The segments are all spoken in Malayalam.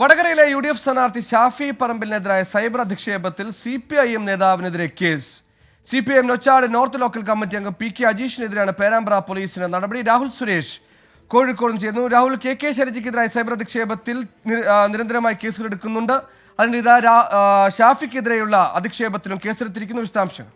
വടകരയിലെ യു ഡി എഫ് സ്ഥാനാർത്ഥി ഷാഫി പറമ്പിലിനെതിരായ സൈബർ അധിക്ഷേപത്തിൽ സി പി ഐ എം നേതാവിനെതിരെ case. C P M Nochad north local committee അംഗം പി കെ അജീഷിനെതിരാണ് പേരാമ്പ്ര പോലീസിന്റെ നടപടി. രാഹുൽ സുരേഷ് കോഴിക്കോടും ചേർന്നു രാഹുൽ കെ കെ ശൈലജയ്ക്കെതിരായ സൈബർ അധിക്ഷേപത്തിൽ നിരന്തരമായി കേസുകൾ എടുക്കുന്നുണ്ട്. അതിനിതാ ഷാഫിക്കെതിരെയുള്ള അധിക്ഷേപത്തിലും കേസെടുത്തിരിക്കുന്നു വിശദാംശങ്ങൾ.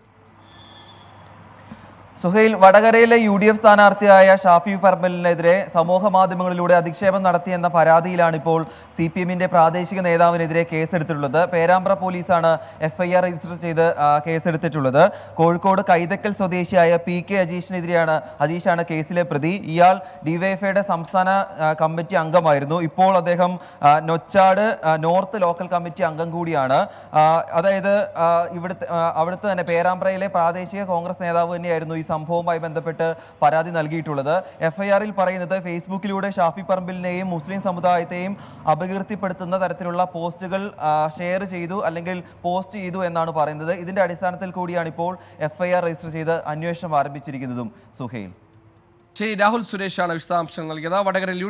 സുഹൈൽ വടകരയിലെ യു ഡി എഫ് സ്ഥാനാർത്ഥിയായ ഷാഫി പറമ്പലിനെതിരെ സമൂഹ മാധ്യമങ്ങളിലൂടെ അധിക്ഷേപം നടത്തിയെന്ന പരാതിയിലാണ് ഇപ്പോൾ സി പി എമ്മിന്റെ പ്രാദേശിക നേതാവിനെതിരെ കേസെടുത്തിട്ടുള്ളത്. പേരാമ്പ്ര പോലീസാണ് എഫ് ഐ ആർ രജിസ്റ്റർ ചെയ്ത് കേസെടുത്തിട്ടുള്ളത്. കോഴിക്കോട് കൈതക്കൽ സ്വദേശിയായ പി കെ അജീഷിനെതിരെയാണ് അജീഷാണ് കേസിലെ പ്രതി. ഇയാൾ ഡിവൈഎഫ്ഐയുടെ സംസ്ഥാന കമ്മിറ്റി അംഗമായിരുന്നു. ഇപ്പോൾ അദ്ദേഹം നൊച്ചാട് നോർത്ത് ലോക്കൽ കമ്മിറ്റി അംഗം കൂടിയാണ്. അതായത് ഇവിടുത്തെ അവിടുത്തെ തന്നെ പേരാമ്പ്രയിലെ പ്രാദേശിക കോൺഗ്രസ് നേതാവ് തന്നെയായിരുന്നു ഈ സംഭവവുമായി ബന്ധപ്പെട്ട് പരാതി നൽകിയിട്ടുള്ളത്. എഫ്ഐആറിൽ പറയുന്നത് ഫേസ്ബുക്കിലൂടെ ഷാഫി പറമ്പിലിനെയും മുസ്ലിം സമുദായത്തെയും അപകീർത്തിപ്പെടുത്തുന്ന തരത്തിലുള്ള പോസ്റ്റുകൾ ഷെയർ ചെയ്തു അല്ലെങ്കിൽ പോസ്റ്റ് ചെയ്തു എന്നാണ് പറയുന്നത്. ഇതിന്റെ അടിസ്ഥാനത്തിൽ കൂടിയാണ് ഇപ്പോൾ എഫ്ഐആർ രജിസ്റ്റർ ചെയ്ത് അന്വേഷണം ആരംഭിച്ചിരിക്കുന്നതും. സുഹൈൽ. ശരി രാഹുൽ സുരേഷാണ് വിശദാംശങ്ങൾ നൽകിയത്. വടകരയിൽ